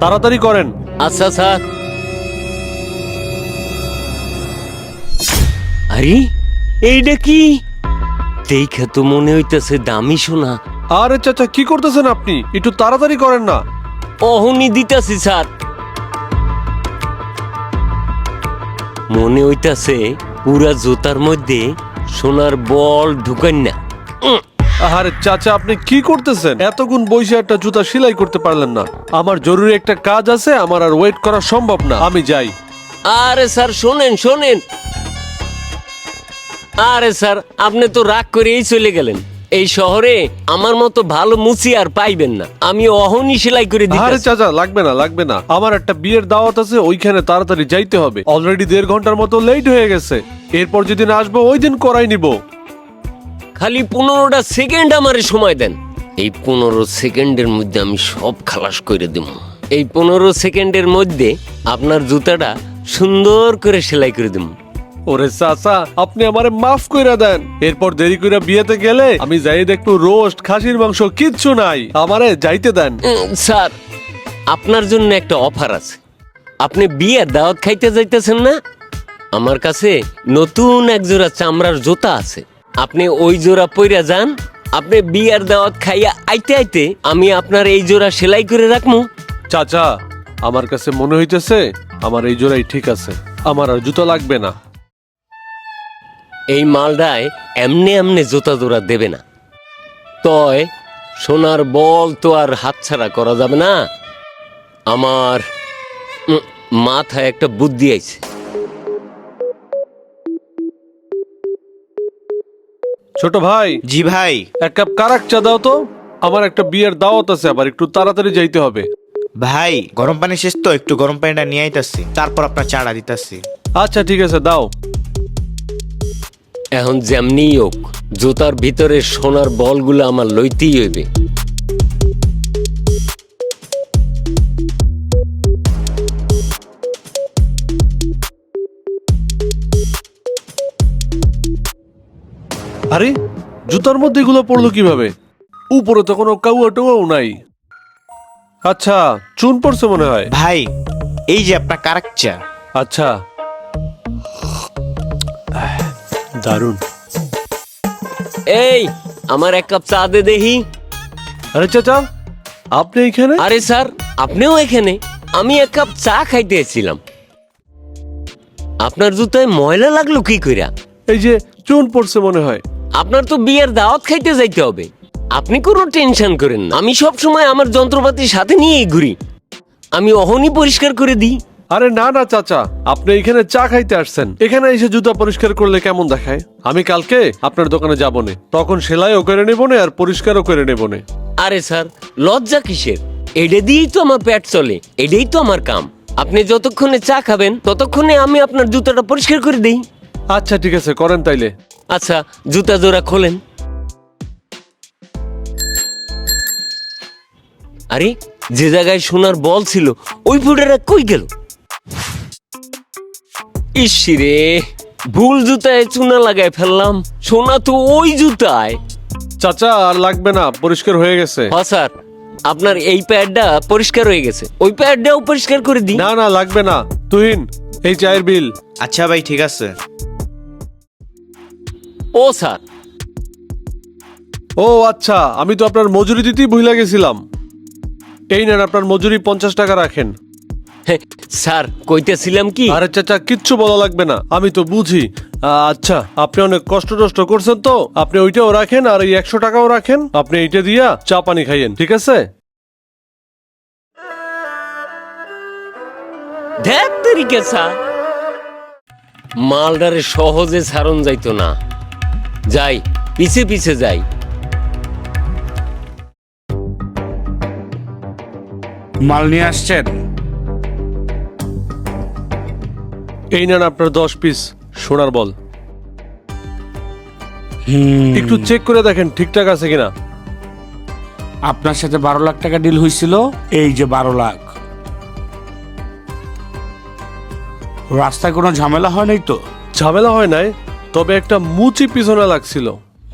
তাড়াতাড়ি করেন। আচ্ছা স্যার আরে এইটা কি? দেখে তো মনে হইতেছে দামি সোনা। আরে চাচা কি করতেছেন আপনি? একটু তাড়াতাড়ি করেন না। অহনি দিতাছি স্যার। মনে হইতাছে পুরা জুতার মধ্যে সোনার বল ঢুকান না। আরে চাচা আপনি কি করতেছেন? এতগুণ বসে একটা জুতা সেলাই করতে পারলেন না। আমার জরুরি একটা কাজ আছে আমার আর ওয়েট করা সম্ভব না। আমি যাই। আরে স্যার শোনেন শোনেন। আরে স্যার আপনি তো রাগ করেই চলে গেলেন। এই শহরে আমার মতো ভালো মুচি আর পাইবেন না। আমি অহনি সেলাই করে আরে দিই চাচা লাগবে না লাগবে না। আমার একটা বিয়ের দাওয়াত আছে ওইখানে তাড়াতাড়ি যাইতে হবে। অলরেডি দেড় ঘণ্টার মতো লেট হয়ে গেছে। এরপর যেদিন আসব ওই দিন করাই নিব। খালি পনেরোটা সেকেন্ড আমারে সময় দেন। এই পনেরো সেকেন্ডের মধ্যে আমি সব খালাস করে দেব। এই পনেরো সেকেন্ডের মধ্যে আপনার জুতাটা সুন্দর করে সেলাই করে দেব। ওরে চাচা আপনি আমারে মাফ কইরা দেন। এরপর দেরি কইরা বিয়েতে গেলে আমি যাই দেখব রোস্ট খাসির মাংস কিচ্ছু নাই। আমারে যাইতে দেন। স্যার আপনার জন্য একটা অফার আছে। আপনি বিয়ের দাওয়াত খাইতে যাইতেছেন না? আমার কাছে নতুন এক জোড়া চামড়ার জুতা আছে। আপনি ওই জোড়া পইরা যান আপনি বিয়ের দাওয়াত খাইয়া আইতে আইতে আমি আপনার এই জোড়া সেলাই করে রাখব চাচা আমার কাছে মনে হইতেছে আমার এই জোড়াই ঠিক আছে আমার আর জুতো লাগবে না। এই মালটায় এমনি এমনি জুতা জোড়া দেবে না। তয় সোনার বল তো আর হাতছাড়া করা যাবে না। আমার মাথায় একটা বুদ্ধি আছে ছোট ভাই জি ভাই। এক কাপ কারাক চা দাও তো। আমার একটা বিয়ের দাওয়াত আছে আবার একটু তাড়াতাড়ি যাইতে হবে। ভাই গরম পানি শেষ তো একটু গরম পানিটা নিয়ে আইতাছি। তারপর আপনার চাড়া দিতাছি। আচ্ছা ঠিক আছে দাও। এখন যেমনি হোক জুতার ভিতরে সোনার বলগুলো আমার লইতেই হইবে। আরে জুতার মধ্যে এগুলো পড়ল কীভাবে? উপরে তো কোনো কাউয়া টাউয়াও নাই। আচ্ছা চুন পড়ছে মনে হয়। ভাই এই যে আপনার কারাকচা। আচ্ছা। দারুণ। এই আমার এক কাপ চা দে দেখি। আরে চাচা আপনি এইখানে আরে স্যার আপনিও এখানে। আমি এক কাপ চা খাইতে এসেছিলাম। আপনার জুতায় ময়লা লাগল কি কইরা? এই যে চুন পড়ছে মনে হয়। আপনার তো বিয়ের দাওয়াত খাইতে যাইতে হবে। আপনি কোনো টেনশন করেন না। আমি সব সময় আমার যন্ত্রপাতি সাথে নিয়েই ঘুরি। আমি অহনি পরিষ্কার করে দিই। আরে না না চাচা আপনি এখানে চা খাইতে আসছেন। এখানে এসে জুতা পরিষ্কার করলে কেমন দেখায়? আমি কালকে আপনার দোকানে যাব নে। তখন সেলাইও করে নেব নে আর পরিষ্কারও করে নেব নে। আরে স্যার লজ্জা কিসের? এডে দিয়েই তো আমার পেট চলে এডেই তো আমার কাম। আপনি যতক্ষণে চা খাবেন ততক্ষণে আমি আপনার জুতাটা পরিষ্কার করে দিই। আচ্ছা ঠিক আছে করেন তাইলে। আচ্ছা জুতা জোড়া খোলেন। আরে যে জায়গায় সোনার বল ছিল ওই ফুটারা কই গেল? ইসিরে ভুল জুতায় চুনা লাগায় ফেললাম সোনা তো ওই জুতায়। চাচা আর লাগবে না পরিষ্কার হয়ে গেছে। হ্যাঁ স্যার আপনার এই প্যাডটা পরিষ্কার হয়ে গেছে। ওই প্যাডটাও পরিষ্কার করে দিন। না না লাগবে না। তুহিন এই চায়ের বিল। আচ্ছা ভাই ঠিক আছে। ও স্যার। ও আচ্ছা আমি তো আপনার মজুরি দিতেই ভুলে গেছিলাম। এই নেন আপনার মজুরি পঞ্চাশ টাকা রাখেন। স্যার কইতেছিলাম কি? আরে চাচা কিচ্ছু বলা লাগবে না আমি তো বুঝি। আচ্ছা আপনি অনেক কষ্ট টষ্ট করছেন তো আপনি ওইটাও রাখেন আর এই একশো টাকাও রাখেন। আপনি এইটা দিয়া চা পানি খাইয়েন ঠিক আছে? তরিকে স্যার। মালডারে সহজে ছাড়ন যাইতো না। যাই পিছে পিছে যাই। মাল নিয়ে আসছেন? এই নেন আপনার দশ পিস সোনার বল। হুম, একটু চেক করে দেখেন ঠিকঠাক আছে কিনা। আপনার সাথে বারো লাখ টাকা ডিল হয়েছিল এই যে বারো লাখ। রাস্তায় কোনো ঝামেলা হয় নাই তো? ঝামেলা হয় নাই? তবে একটা মুচি পিছনে লাগছিল।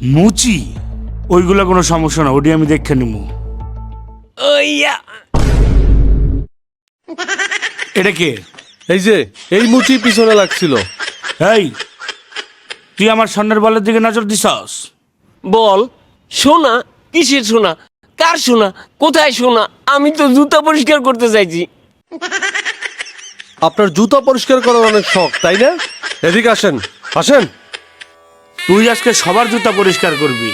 মুচি? ওইগুলো কোনো সমস্যা না ওটি আমি দেখে নিবো। ওইয়া। এটা কে? এই যে এই মুচি পিছনে লাগছিল। এই তুই আমার স্বর্ণের বলের দিকে নজর দিছস? বল সোনা? কিসের সোনা? কার সোনা? কোথায় সোনা? আমি তো জুতা পরিষ্কার করতে চাইছি। আপনার জুতা পরিষ্কার করার অনেক শখ তাই না? এদিকে আসেন আসেন। তুই আজকে সবার জুতা পরিষ্কার করবি।